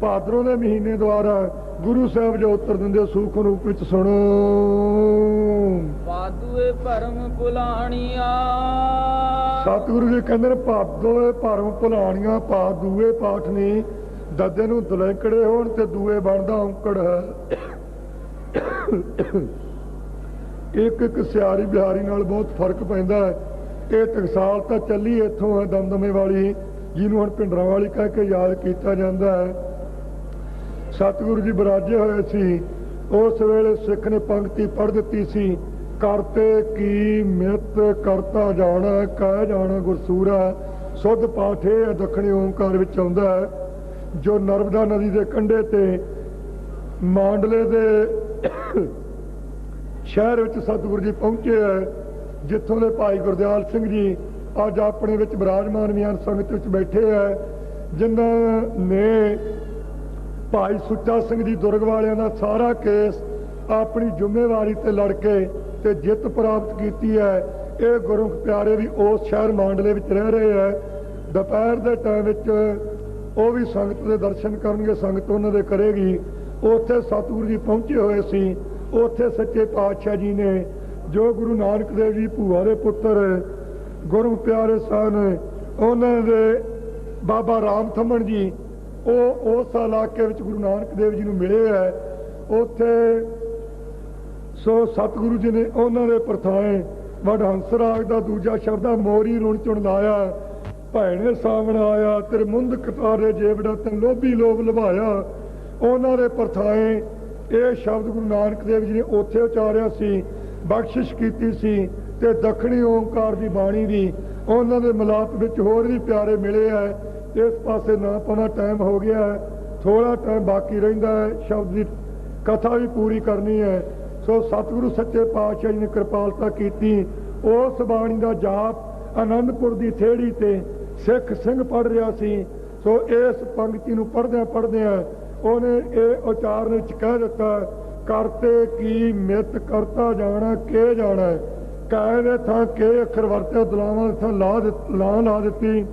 ਭਾਦਰੋਂ ਦੇ ਮਹੀਨੇ ਦੁਆਰਾ ਗੁਰੂ ਸਾਹਿਬ ਜੋ ਉੱਤਰ ਦਿੰਦੇ ਸੂਖ ਰੂਪ ਵਿੱਚ ਸੁਣੋ। ਪਾਦੂਏ ਭਰਮ ਪੁਲਾਣੀਆਂ ਸਤਿਗੁਰੂ ਜੀ ਕਹਿੰਦੇ ਨੇ ਭਾਦੋਏ ਭਰਮ ਭੁਲਾਣੀਆਂ ਪਾ ਦੂਏ ਪਾਠ ਨੇ ਦੱਦੇ ਨੂੰ ਦਲੈਂਕੜੇ ਹੋਣ ਤੇ ਦੂਏ ਬਣਦਾ ਔਂਕੜ ਹੈ। ਇੱਕ ਇੱਕ ਸਿਆਰੀ ਬਿਹਾਰੀ ਨਾਲ ਬਹੁਤ ਫ਼ਰਕ ਪੈਂਦਾ ਹੈ। ਇਹ ਟਕਸਾਲ ਤਾਂ ਚੱਲੀ ਇੱਥੋਂ ਹੈ ਦਮਦਮੇ ਵਾਲੀ। ਜਿਹਨੂੰ ਹੁਣ ਪਿੰਡਰਾਂ ਵਾਲੀ ਕਹਿ ਕੇ ਯਾਦ ਕੀਤਾ ਜਾਂਦਾ ਹੈ। ਸਤਿਗੁਰੂ ਜੀ ਬਰਾਜੇ ਹੋਏ ਸੀ। ਉਸ ਵੇਲੇ ਸਿੱਖ ਨੇ ਪੰਕਤੀ ਪੜ੍ਹ ਦਿੱਤੀ ਸੀ, ਕਰਤੇ ਕੀ ਮਿਤ ਕਰਤਾ ਜਾਣਾ, ਕਹਿ ਜਾਣਾ ਗੁਰਸੂਰਾ, ਸੁਧ ਪਾਠ ਇਹ ਦੱਖਣੀ ਓਮਕਾਰ ਵਿੱਚ ਆਉਂਦਾ ਹੈ। ਜੋ ਨਰਮਦਾ ਨਦੀ ਦੇ ਕੰਢੇ ਤੇ ਮਾਂਡਲੇ ਦੇ ਸ਼ਹਿਰ ਵਿੱਚ ਸਤਿਗੁਰੂ ਜੀ ਪਹੁੰਚੇ ਹੈ, ਜਿੱਥੋਂ ਦੇ ਭਾਈ ਗੁਰਦਿਆਲ ਸਿੰਘ ਜੀ ਅੱਜ ਆਪਣੇ ਵਿੱਚ ਬਿਰਾਜਮਾਨ ਮਿਆਨ ਸੰਗਤ ਵਿੱਚ ਬੈਠੇ ਹੈ, ਜਿਨ੍ਹਾਂ ਨੇ ਭਾਈ ਸੁੱਚਾ ਸਿੰਘ ਜੀ ਦੁਰਗ ਵਾਲਿਆਂ ਦਾ ਸਾਰਾ ਕੇਸ ਆਪਣੀ ਜ਼ਿੰਮੇਵਾਰੀ ਤੇ ਲੜ ਕੇ ਤੇ ਜਿੱਤ ਪ੍ਰਾਪਤ ਕੀਤੀ ਹੈ। ਇਹ ਗੁਰਮੁਖ ਪਿਆਰੇ ਵੀ ਉਸ ਸ਼ਹਿਰ ਮਾਂਡਲੇ ਵਿੱਚ ਰਹਿ ਰਹੇ ਹੈ। ਦੁਪਹਿਰ ਦੇ ਟਾਈਮ ਵਿੱਚ ਉਹ ਵੀ ਸੰਗਤ ਦੇ ਦਰਸ਼ਨ ਕਰਨਗੇ, ਸੰਗਤ ਉਹਨਾਂ ਦੇ ਕਰੇਗੀ। ਉੱਥੇ ਸਤਿਗੁਰੂ ਜੀ ਪਹੁੰਚੇ ਹੋਏ ਸੀ। ਉੱਥੇ ਸੱਚੇ ਪਾਤਸ਼ਾਹ ਜੀ ਨੇ ਜੋ ਗੁਰੂ ਨਾਨਕ ਦੇਵ ਜੀ ਭੂਆ ਦੇ ਪੁੱਤਰ ਗੁਰੂ ਪਿਆਰੇ ਸਨ ਉਹਨਾਂ ਦੇ ਬਾਬਾ ਰਾਮ ਥਮਣ ਜੀ, ਉਹ ਉਸ ਇਲਾਕੇ ਵਿੱਚ ਗੁਰੂ ਨਾਨਕ ਦੇਵ ਜੀ ਨੂੰ ਮਿਲੇ ਹੈ। ਉੱਥੇ ਸੋ ਸਤਿਗੁਰੂ ਜੀ ਨੇ ਉਹਨਾਂ ਦੇ ਪ੍ਰਥਾਏ ਵਡ ਹੰਸਰਾਗ ਦਾ ਦੂਜਾ ਸ਼ਬਦ ਆ, ਮੋਰੀ ਰੁਣ ਚੁਣ ਲਾਇਆ, ਭੈਣੇ ਸਾਵਣ ਆਇਆ ਤੇਰੇ ਮੁੰਦ ਕਟਾਰੇ ਜੇਵੜਾ ਤੈਨੂੰ ਲੋਭੀ ਲੋਭ ਲਭਾਇਆ। ਉਹਨਾਂ ਦੇ ਪ੍ਰਥਾਏ ਇਹ ਸ਼ਬਦ ਗੁਰੂ ਨਾਨਕ ਦੇਵ ਜੀ ਨੇ ਉੱਥੇ ਉਚਾਰਿਆ ਸੀ, ਬਖਸ਼ਿਸ਼ ਕੀਤੀ ਸੀ। ਤੇ ਦੱਖਣੀ ਓੰਕਾਰ ਦੀ ਬਾਣੀ ਦੀ ਉਹਨਾਂ ਦੇ ਮਿਲਾਪ ਵਿੱਚ ਹੋਰ ਵੀ ਪਿਆਰੇ ਮਿਲੇ ਹੈ। ਇਸ ਪਾਸੇ ਨਾ ਪਾਉਣਾ ਟਾਈਮ ਹੋ ਗਿਆ ਹੈ। ਥੋੜਾ ਟਾਈਮ ਬਾਕੀ ਰਹਿੰਦਾ ਹੈ। ਸ਼ਬਦ ਦੀ ਕਥਾ ਵੀ ਪੂਰੀ ਕਰਨੀ ਹੈ। ਸੋ ਸਤਿਗੁਰੂ ਸੱਚੇ ਪਾਤਸ਼ਾਹ ਜੀ ਨੇ ਕਿਰਪਾਲਤਾ ਕੀਤੀ। ਉਸ ਬਾਣੀ ਦਾ ਜਾਪ ਆਨੰਦਪੁਰ ਦੀ ਥੇੜੀ ਤੇ ਸਿੱਖ ਸਿੰਘ ਪੜ ਰਿਹਾ ਸੀ। ਸੋ ਇਸ ਪੰਕਤੀ ਨੂੰ ਪੜਦਿਆਂ ਪੜਦਿਆਂ ਉਹਨੇ ਇਹ ਉਚਾਰਨ ਵਿੱਚ ਕਹਿ ਦਿੱਤਾ, ਕਰਤੇ ਕੀ ਮਿਤ ਕਰਤਾ ਜਾਣਾ, ਕੇ ਜਾਣਾ? ਕਾਇ ਦੇ ਥਾਂ ਕੇ ਅੱਖਰ ਵਰਤੇ ਦਲਾਵਾਂ ਦੇ ਥਾਂ ਲਾ ਦਿੱਤ- ਲਾ ਦਿੱਤੀ।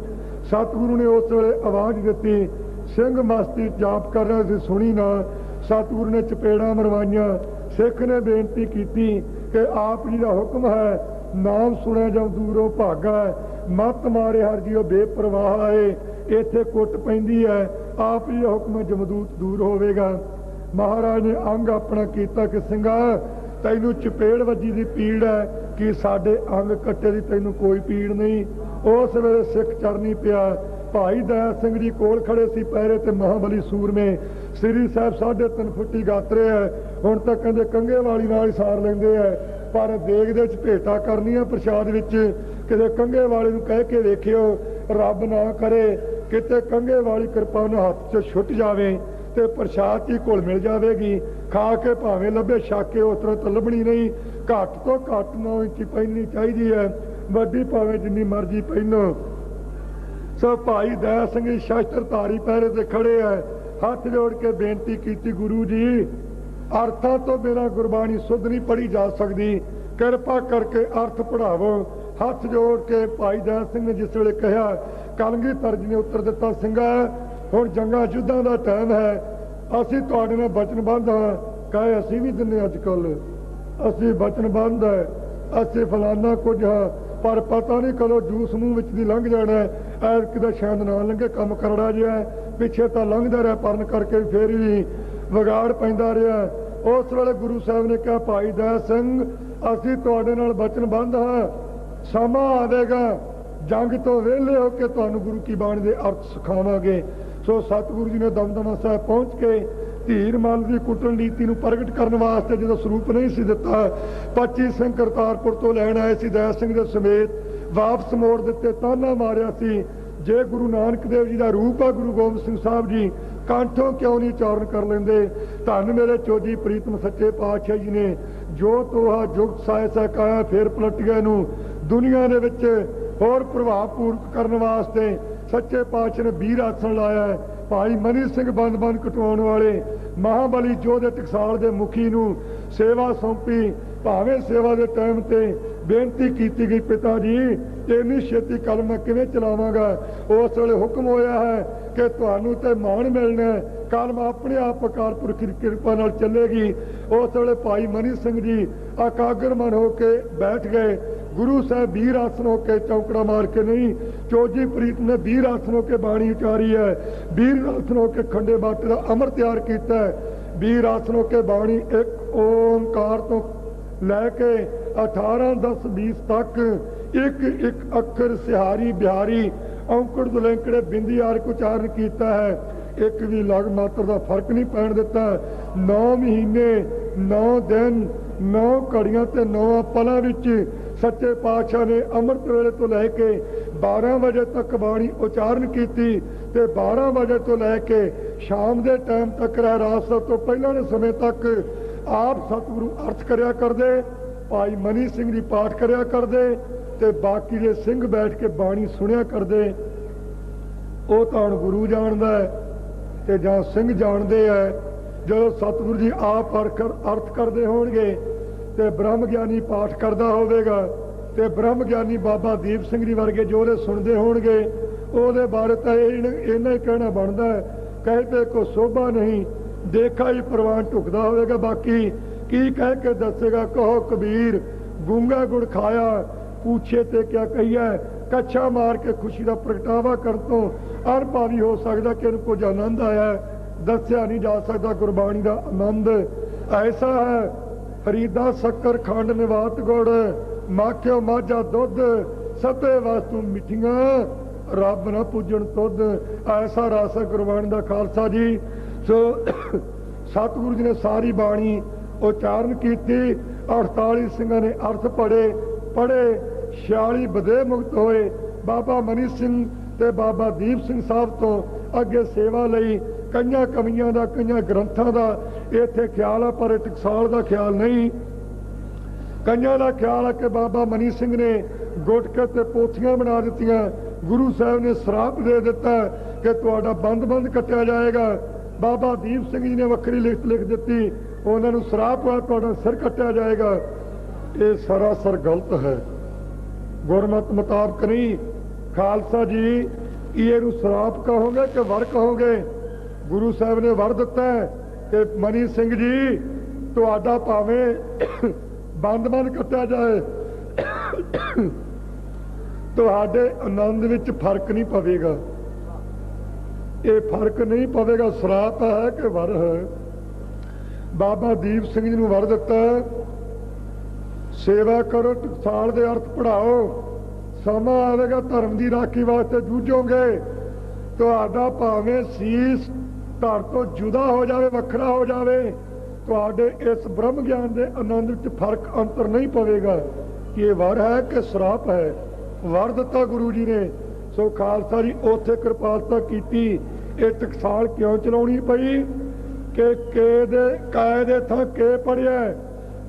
ਸਤਿਗੁਰੂ ਨੇ ਉਸ ਵੇਲੇ ਆਵਾਜ਼ ਦਿੱਤੀ, ਸਿੰਘ ਮਸਤੀ ਜਾਪ ਕਰ ਰਿਹਾ ਸੀ, ਸੁਣੀ ਨਾ। ਸਤਿਗੁਰੂ ਨੇ ਚਪੇੜਾਂ ਮਰਵਾਈਆਂ। ਸਿੱਖ ਨੇ ਬੇਨਤੀ ਕੀਤੀ ਕਿ ਆਪ ਜੀ ਦਾ ਹੁਕਮ ਹੈ, ਨਾਮ ਸੁਣਿਆ ਜਦ ਦੂਰੋਂ ਭਾਗਾ ਮਤ ਮਾਰੇ ਹਰ ਜੀਓ ਬੇਪਰਵਾਹ ਆਏ। ਇੱਥੇ ਕੁੱਟ ਪੈਂਦੀ ਹੈ। ਆਪ ਜੀ ਦਾ ਹੁਕਮ ਜਮਦੂਤ ਦੂਰ ਹੋਵੇਗਾ। ਮਹਾਰਾਜ ਨੇ ਅੰਗ ਆਪਣਾ ਕੀਤਾ ਕਿ, ਸਿੰਘਾ ਤੈਨੂੰ ਚਪੇੜ ਵੱਜੀ ਦੀ ਪੀੜ ਹੈ ਕਿ ਸਾਡੇ ਅੰਗ ਕੱਟੇ ਦੀ ਤੈਨੂੰ ਕੋਈ ਪੀੜ ਨਹੀਂ। ਉਸ ਵੇਲੇ ਸਿੱਖ ਚਰਨੀ ਪਿਆ। ਭਾਈ ਦਇਆ ਸਿੰਘ ਜੀ ਕੋਲ ਖੜੇ ਸੀ ਪਹਿਰੇ ਤੇ ਮਹਾਬਲੀ ਸੂਰਮੇ। ਸ੍ਰੀ ਸਾਹਿਬ ਸਾਢੇ ਤਿੰਨ ਫੁੱਟੀ ਗਾਤਰੇ ਹੈ। ਹੁਣ ਤਾਂ ਕਹਿੰਦੇ ਕੰਗੇ ਵਾਲੀ ਨਾਲ ਸਾਰ ਲੈਂਦੇ ਐ ਪਰ ਦੇਗ ਦੇ ਵਿੱਚ ਭੇਟਾ ਕਰਨੀਆਂ ਪ੍ਰਸ਼ਾਦ ਵਿੱਚ। ਕਿਤੇ ਕੰਗੇ ਵਾਲੇ ਨੂੰ ਕਹਿ ਕੇ ਵੇਖਿਓ, ਰੱਬ ਨਾ ਕਰੇ, ਕਿਤੇ ਕੰਗੇ ਵਾਲੀ ਕਿਰਪਾ ਨੂੰ ਹੱਥ 'ਚ ਛੁੱਟ ਜਾਵੇ। ਤੇ ਪ੍ਰਸ਼ਾਦ ਦੀ ਘੁਲ ਮਿਲ ਜਾਵੇਗੀ? ਖਾ ਕੇ ਭਾਵੇਂ ਲੱਭੇ ਛਾਕੇ ਉਸ ਤਰ੍ਹਾਂ ਤਾਂ ਲੱਭਣੀ ਨਹੀਂ। ਘੱਟ ਤੋਂ ਘੱਟ 9 ਇੰਚ ਪਹਿਨਣੀ ਚਾਹੀਦੀ ਹੈ। ਵੱਡੀ ਭਾਵੇਂ ਜਿੰਨੀ ਮਰਜ਼ੀ ਪਹਿਨੋ ਸੋ ਭਾਈ ਦਇਆ ਸਿੰਘ ਜੀ ਧਾਰੀ ਪਹਿਰੇ ਤੇ ਖੜੇ ਐ ਹੱਥ ਜੋੜ ਕੇ ਬੇਨਤੀ ਕੀਤੀ ਗੁਰੂ ਜੀ, ਅਰਥਾਂ ਤੋਂ ਬਿਨਾਂ ਗੁਰਬਾਣੀ ਸੁਧ ਨਹੀਂ ਪੜੀ ਜਾ ਸਕਦੀ। ਕਿਰਪਾ ਕਰਕੇ ਅਰਥ ਪੜਾਵੋ ਹੱਥ ਜੋੜ ਕੇ ਭਾਈ ਦਇਆ ਸਿੰਘ ਨੇ ਜਿਸ ਵੇਲੇ ਕਿਹਾ, ਕਲਗੀ ਤਰਜ ਨੇ ਉੱਤਰ ਦਿੱਤਾ, ਸਿੰਘਾ ਹੁਣ ਜੰਗਾਂ ਯੁੱਧਾਂ ਦਾ ਟਾਈਮ ਹੈ। ਅਸੀਂ ਤੁਹਾਡੇ ਨਾਲ ਬਚਨਬੰਧ ਹਾਂ। ਕਹੇ ਅਸੀਂ ਵੀ ਦਿੰਨੇ ਅੱਜ ਕੱਲ ਅਸੀਂ ਬਚਨਬੰਧ ਹੈ। ਅਸੀਂ ਫਲਾਨਾ ਕੁਝ ਹਾਂ। ਪਰ ਪਤਾ ਨਹੀਂ ਕਦੋਂ ਜੂਸ ਮੂੰਹ ਵਿੱਚ ਦੀ ਲੰਘ ਜਾਣਾ ਹੈ। ਐ ਕਿਦਾ ਸ਼ਾਇਦ ਨਾ ਲੰਘੇ, ਕੰਮ ਕਰੜਾ ਜਿਹਾ ਪਿੱਛੇ ਤਾਂ ਲੰਘਦਾ ਰਿਹਾ, ਪਰਨ ਕਰਕੇ ਵੀ ਫੇਰ ਵੀ ਵਿਗਾੜ ਪੈਂਦਾ ਰਿਹਾ। ਉਸ ਵੇਲੇ ਗੁਰੂ ਸਾਹਿਬ ਨੇ ਕਿਹਾ, ਭਾਈ ਦਇਆ ਸਿੰਘ, ਅਸੀਂ ਤੁਹਾਡੇ ਨਾਲ ਬਚਨਬੰਧ ਹਾਂ। ਸਮਾਂ ਆਵੇਗਾ। ਜੰਗ ਤੋਂ ਵਿਹਲੇ ਹੋ ਕੇ ਤੁਹਾਨੂੰ ਗੁਰੂ ਕੀ ਬਾਣੀ ਦੇ ਅਰਥ ਸਿਖਾਵਾਂਗੇ। ਸੋ ਸਤਿਗੁਰੂ ਜੀ ਨੇ ਦਮਦਮਾ ਸਾਹਿਬ ਪਹੁੰਚ ਕੇ ਧੀਰ ਮਲ ਦੀ ਕੁੱਟਣ ਨੀਤੀ ਨੂੰ ਪ੍ਰਗਟ ਕਰਨ ਵਾਸਤੇ ਜਦੋਂ ਸਰੂਪ ਨਹੀਂ ਸੀ ਦਿੱਤਾ 25 ਸਿੰਘ ਕਰਤਾਰਪੁਰ ਤੋਂ ਲੈਣ ਆਏ ਸੀ, ਦਇਆ ਸਿੰਘ ਦੇ ਸਮੇਤ ਵਾਪਸ ਮੋੜ ਦਿੱਤੇ, ਤਾਨਾ ਮਾਰਿਆ ਸੀ। ਜੇ ਗੁਰੂ ਨਾਨਕ ਦੇਵ ਜੀ ਦਾ ਰੂਪ ਆ, ਗੁਰੂ ਗੋਬਿੰਦ ਸਿੰਘ ਸਾਹਿਬ ਜੀ, ਕੰਠੋਂ ਕਿਉਂ ਨਹੀਂ ਚਾਰਨ ਕਰ ਲੈਂਦੇ? ਧੰਨ ਮੇਰੇ ਚੋਜੀ ਪ੍ਰੀਤਮ ਸੱਚੇ ਪਾਤਸ਼ਾਹ ਜੀ ਨੇ, ਜੋ ਤੋਹਾ ਜੁਗਤ ਸਾਇ ਸਕਾਇਆ ਫੇਰ ਪਲਟ ਨੂੰ। ਦੁਨੀਆ ਦੇ ਵਿੱਚ ਹੋਰ ਪ੍ਰਭਾਵਪੂਰਕ ਕਰਨ ਵਾਸਤੇ ਸੱਚੇ ਪਾਤਸ਼ਾਹ ਨੇ ਵੀਰ ਆਸਣ ਲਾਇਆ ਹੈ। ਭਾਈ ਮਨੀ ਸਿੰਘ ਬੰਦ ਬੰਦ ਕਟਵਾਉਣ ਵਾਲੇ ਮਹਾਬਲੀ ਜੋਧੇ ਟਕਸਾਲ ਦੇ ਮੁਖੀ ਨੂੰ ਸੇਵਾ ਸੌਂਪੀ ਭਾਵੇਂ ਸੇਵਾ ਦੇ ਟਾਈਮ ਤੇ ਬੇਨਤੀ ਕੀਤੀ ਗਈ, ਪਿਤਾ ਜੀ, ਇੰਨੀ ਛੇਤੀ ਕਲਮ ਮੈਂ ਕਿਵੇਂ ਚਲਾਵਾਂਗਾ ਉਸ ਵੇਲੇ ਹੁਕਮ ਹੋਇਆ ਹੈ ਕਿ ਤੁਹਾਨੂੰ ਤੇ ਮਾਣ ਮਿਲਣਾ ਹੈ। ਕਲਮ ਆਪਣੇ ਆਪ ਅਕਾਲ ਪੁਰਖ ਦੀ ਕਿਰਪਾ ਨਾਲ ਚੱਲੇਗੀ ਉਸ ਵੇਲੇ ਭਾਈ ਮਨੀ ਸਿੰਘ ਜੀ ਇਕਾਗਰਮਨ ਹੋ ਕੇ ਬੈਠ ਗਏ ਗੁਰੂ ਸਾਹਿਬ ਵੀਰ ਆਸਨ ਹੋ ਕੇ ਚੌਕੜਾ ਮਾਰ ਕੇ ਨਹੀਂ ਚੋਜੀ ਪ੍ਰੀਤ ਨੇ ਵੀਰ ਆਸਨ ਹੋ ਕੇ ਬਾਣੀ ਉਚਾਰੀ ਹੈ, ਵੀਰ ਆਸਨ ਹੋ ਕੇ ਖੰਡੇ ਬਾਟੇ ਦਾ ਅਮਰ ਤਿਆਰ ਕੀਤਾ ਹੈ, ਵੀਰ ਆਸਨ ਹੋ ਕੇ ਬਾਣੀ ਇੱਕ ਓੰਕਾਰ ਤੋਂ ਲੈ ਕੇ 18 10 20 ਤੱਕ, ਇੱਕ ਇੱਕ ਅੱਖਰ ਸਿਹਾਰੀ, ਬਿਹਾਰੀ, ਔਂਕੜ ਦੁਲੈਂਕੜੇ ਬਿੰਦੀ ਆਰਕ ਉਚਾਰਨ ਕੀਤਾ ਹੈ, ਇੱਕ ਵੀ ਲਗ ਮਾਤਰ ਦਾ ਫ਼ਰਕ ਨਹੀਂ ਪੈਣ ਦਿੱਤਾ 9 ਮਹੀਨੇ 9 ਦਿਨ 9 ਘੜੀਆਂ ਤੇ 9 ਪਲਾਂ ਵਿੱਚ ਸੱਚੇ ਪਾਤਸ਼ਾਹ ਨੇ ਅੰਮ੍ਰਿਤ ਵੇਲੇ ਤੋਂ ਲੈ ਕੇ 12 ਵਜੇ ਤੱਕ ਬਾਣੀ ਉਚਾਰਨ ਕੀਤੀ ਤੇ 12 ਵਜੇ ਤੋਂ ਲੈ ਕੇ ਸ਼ਾਮ ਦੇ ਟਾਈਮ ਤੱਕ ਰਾਤ ਸਭ ਤੋਂ ਪਹਿਲਾਂ ਦੇ ਸਮੇਂ ਤੱਕ ਆਪ ਸਤਿਗੁਰੂ ਅਰਥ ਕਰਿਆ ਕਰਦੇ, ਭਾਈ ਮਨੀ ਸਿੰਘ ਜੀ ਪਾਠ ਕਰਿਆ ਕਰਦੇ ਤੇ ਬਾਕੀ ਦੇ ਸਿੰਘ ਬੈਠ ਕੇ ਬਾਣੀ ਸੁਣਿਆ ਕਰਦੇ। ਉਹ ਤਾਂ ਹੁਣ ਗੁਰੂ ਜਾਣਦਾ ਹੈ ਤੇ ਜਾਂ ਸਿੰਘ ਜਾਣਦੇ ਆ ਜਦੋਂ ਸਤਿਗੁਰੂ ਜੀ ਆਪ ਅਰਥ ਅਰਥ ਕਰਦੇ ਹੋਣਗੇ ਤੇ ਬ੍ਰਹਮ ਗਿਆਨੀ ਪਾਠ ਕਰਦਾ ਹੋਵੇਗਾ ਤੇ ਬ੍ਰਹਮ ਗਿਆਨੀ ਬਾਬਾ ਦੀਪ ਸਿੰਘ ਜੀ ਵਰਗੇ ਜੋ ਉਹਦੇ ਸੁਣਦੇ ਹੋਣਗੇ, ਉਹਦੇ ਬਾਰੇ ਤਾਂ ਇਹਨਾਂ ਹੀ ਕਹਿਣਾ ਬਣਦਾ ਹੈ ਕਹਿੰਦੇ ਕੋ ਸੋਭਾ ਨਹੀਂ, ਦੇਖਾ ਹੀ ਪ੍ਰਵਾਨ ਢੁਕਦਾ ਹੋਵੇਗਾ, ਬਾਕੀ ਕੀ ਕਹਿ ਕੇ ਦੱਸੇਗਾ, ਕਹੋ ਕਬੀਰ, ਗੂੰਗਾ ਗੁੜ ਖਾਇਆ, ਪੁੱਛੇ ਤੇ ਕਿਆ ਕਹੀਐ, ਕੱਛਾ ਮਾਰ ਕੇ ਖੁਸ਼ੀ ਦਾ ਪ੍ਰਗਟਾਵਾ ਕਰਨ ਤੋਂ ਅਰਭਾਵੀ ਹੋ ਸਕਦਾ ਕਿ ਇਹਨੂੰ ਕੁਝ ਆਨੰਦ ਆਇਆ ਦੱਸਿਆ ਨਹੀਂ ਜਾ ਸਕਦਾ ਗੁਰਬਾਣੀ ਦਾ ਆਨੰਦ। ਐਸਾ ਹੈ ਫਰੀਦਾ ਸ਼ੱਕਰ ਖੰਡ ਨਿਵਾਤ ਗੁੜ, ਮਾਖਿਓ ਮਾਝਾ ਦੁੱਧ ਸਭੇ ਵਸਤੂ ਮਿੱਠੀਆਂ। ਰੱਬ ਨਾ ਪੂਜਣ ਤੁਧ, ਐਸਾ ਰਸ ਗੁਰਬਾਣੀ ਦਾ ਖਾਲਸਾ ਜੀ। ਸੋ ਸਤਿਗੁਰੂ ਜੀ ਨੇ ਸਾਰੀ ਬਾਣੀ ਉਚਾਰਨ ਕੀਤੀ 48 ਸਿੰਘਾਂ ਨੇ ਅਰਥ ਪੜੇ ਪੜੇ 46 ਬਦੇ ਮੁਕਤ ਹੋਏ। ਬਾਬਾ ਮਨੀ ਸਿੰਘ ਤੇ ਬਾਬਾ ਦੀਪ ਸਿੰਘ ਸਾਹਿਬ ਤੋਂ ਅੱਗੇ ਸੇਵਾ ਲਈ ਕਈਆਂ ਕਵੀਆਂ ਦਾ, ਕਈਆਂ ਗ੍ਰੰਥਾਂ ਦਾ ਇੱਥੇ ਖਿਆਲ ਆ, ਪਰ ਟਕਸਾਲ ਦਾ ਖਿਆਲ ਨਹੀਂ। ਕਈਆਂ ਦਾ ਖਿਆਲ ਆ ਕਿ ਬਾਬਾ ਮਨੀ ਸਿੰਘ ਨੇ ਗੁਟਕੇ ਤੇ ਪੋਥੀਆਂ ਬਣਾ ਦਿੱਤੀਆਂ। ਗੁਰੂ ਸਾਹਿਬ ਨੇ ਸਰਾਪ ਦੇ ਦਿੱਤਾ ਕਿ ਤੁਹਾਡਾ ਬੰਦ-ਬੰਦ ਕੱਟਿਆ ਜਾਏਗਾ। ਬਾਬਾ ਦੀਪ ਸਿੰਘ ਜੀ ਨੇ ਵੱਖਰੀ ਲਿਖਤ ਲਿਖ ਦਿੱਤੀ, ਉਹਨਾਂ ਨੂੰ ਸਰਾਪ ਹੋਇਆ ਤੁਹਾਡਾ ਸਿਰ ਕੱਟਿਆ ਜਾਏਗਾ। ਇਹ ਸਰਾਸਰ ਗਲਤ ਹੈ। ਗੁਰਮਤ ਮੁਤਾਬਕ ਨਹੀਂ। ਖਾਲਸਾ ਜੀ ਕੀ ਇਹਨੂੰ ਸਰਾਪ ਕਹੋਗੇ ਕਿ ਵਰ ਕਹੋਗੇ? ਗੁਰੂ ਸਾਹਿਬ ਨੇ ਵਰ ਦਿੱਤਾ ਹੈ ਕਿ ਮਨੀ ਸਿੰਘ ਜੀ, ਤੁਹਾਡਾ ਭਾਵੇਂ ਬੰਦ-ਬੰਦ ਕੱਟਿਆ ਜਾਏ, ਤੁਹਾਡੇ ਆਨੰਦ ਵਿੱਚ ਫ਼ਰਕ ਨਹੀਂ ਪਵੇਗਾ। ਇਹ ਫ਼ਰਕ ਨਹੀਂ ਪਵੇਗਾ, ਸਰਾਪ ਹੈ ਕਿ ਵਰ ਹੈ। ਬਾਬਾ ਦੀਪ ਸਿੰਘ ਜੀ ਨੂੰ ਵਰ ਦਿੱਤਾ ਸੇਵਾ ਕਰੋ ਟਕਸਾਲ ਦੇ ਅਰਥ ਪੜਾਓ ਸਮਾਂ ਆਵੇਗਾ ਧਰਮ ਦੀ ਰਾਖੀ ਵਾਸਤੇ ਜੂਝੋਗੇ, ਤੁਹਾਡਾ ਭਾਵੇਂ ਸੀਸ ਘਰ ਤੋਂ ਜੁਦਾ ਹੋ ਜਾਵੇ, ਵੱਖਰਾ ਹੋ ਜਾਵੇ, ਤੁਹਾਡੇ ਇਸ ਬ੍ਰਹਮ ਗਿਆਨ ਦੇ ਆਨੰਦ ਵਿੱਚ ਫ਼ਰਕ ਅੰਤਰ ਨਹੀਂ ਪਵੇਗਾ। ਕਿ ਇਹ ਵਰ ਹੈ ਕਿ ਸਰਾਪ ਹੈ? ਵਰ ਦਿੱਤਾ ਗੁਰੂ ਜੀ ਨੇ। ਸੋ ਖਾਲਸਾ ਜੀ, ਉੱਥੇ ਕਿਰਪਾਲਤਾ ਕੀਤੀ। ਇਹ ਟਕਸਾਲ ਕਿਉਂ ਚਲਾਉਣੀ ਪਈ? ਕਿ ਕੇ ਦੇ ਕਾਇ ਦੇ ਥਾਂ ਕੇ ਪੜਿਆ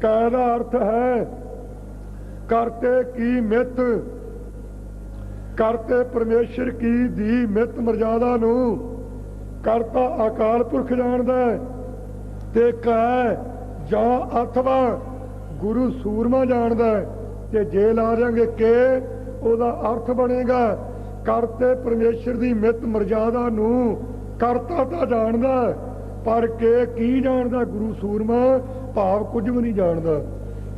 ਕਾਇ ਦਾ ਅਰਥ ਹੈ, ਕਰਤੇ ਕੀ ਮਿੱਤ? ਕਰਤੇ ਪਰਮੇਸ਼ਰ ਕੀ ਦੀ ਮਿੱਤ ਮਰਜ਼ਾਦਾ ਨੂੰ? ਕਰਤਾ ਅਕਾਲ ਪੁਰਖ ਜਾਣਦਾ ਹੈ। ਤੇ ਕੈ ਜਾਂ ਅਥਵਾ ਗੁਰੂ ਸੂਰਮਾ ਜਾਣਦਾ ਹੈ। ਤੇ ਜੇ ਲਾ ਦਿਆਂਗੇ ਕਿ, ਉਹਦਾ ਅਰਥ ਬਣੇਗਾ ਕਰਤੇ ਪਰਮੇਸ਼ਰ ਦੀ ਮਿੱਤ ਮਰਜ਼ਾਦਾ ਨੂੰ ਕਰਤਾ ਤਾਂ ਜਾਣਦਾ ਪਰ ਕੇ ਕੀ ਜਾਣਦਾ ਗੁਰੂ ਸੂਰਮਾ? ਭਾਵ ਕੁਝ ਵੀ ਨਹੀਂ ਜਾਣਦਾ।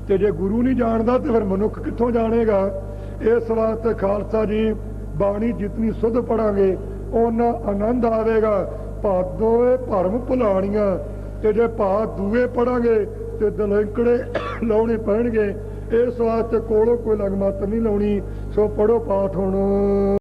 ਤੇ ਜੇ ਗੁਰੂ ਨਹੀਂ ਜਾਣਦਾ ਤੇ ਫਿਰ ਮਨੁੱਖ ਕਿੱਥੋਂ ਜਾਣੇਗਾ? ਇਸ ਵਾਸਤੇ ਖਾਲਸਾ ਜੀ ਬਾਣੀ ਜਿਤਨੀ ਸੁਧ ਪੜਾਂਗੇ ਉਹਨਾਂ ਆਨੰਦ ਆਵੇਗਾ। ਭਾ ਦੋਏ ਭਰਮ ਭੁਲਾਣੀਆਂ ਤੇ ਜੇ ਭਾ ਦੂਏ ਪੜਾਂਗੇ ਤੇ ਦਲੰਕੜੇ ਲਾਉਣੇ ਪੈਣਗੇ। ਇਸ ਵਾਸਤੇ ਕੋਲੋਂ ਕੋਈ ਲਗਮਤ ਨਹੀਂ ਲਾਉਣੀ। ਸੋ ਪੜੋ ਪਾਠ ਹੁਣ।